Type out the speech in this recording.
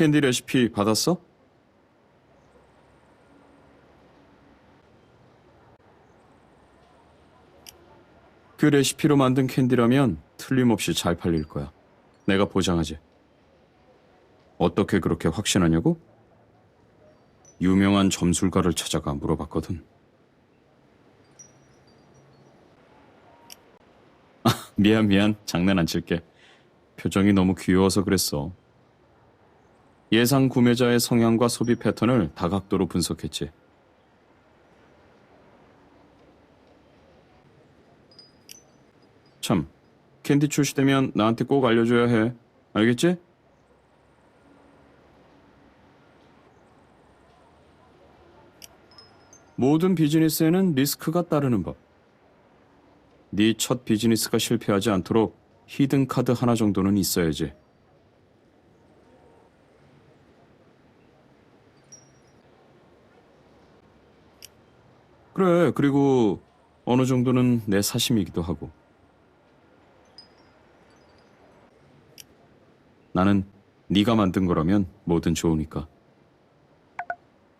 캔디 레시피 받았어? 그 레시피로 만든 캔디라면 틀림없이 잘 팔릴 거야. 내가 보장하지. 어떻게 그렇게 확신하냐고? 유명한 점술가를 찾아가 물어봤거든. 아, 미안 미안 장난 안 칠게. 표정이 너무 귀여워서 그랬어. 예상 구매자의 성향과 소비 패턴을 다각도로 분석했지. 참, 캔디 출시되면 나한테 꼭 알려줘야 해. 알겠지? 모든 비즈니스에는 리스크가 따르는 법. 네 첫 비즈니스가 실패하지 않도록 히든 카드 하나 정도는 있어야지. 그래, 그리고 어느 정도는 내 사심이기도 하고. 나는 네가 만든 거라면 뭐든 좋으니까.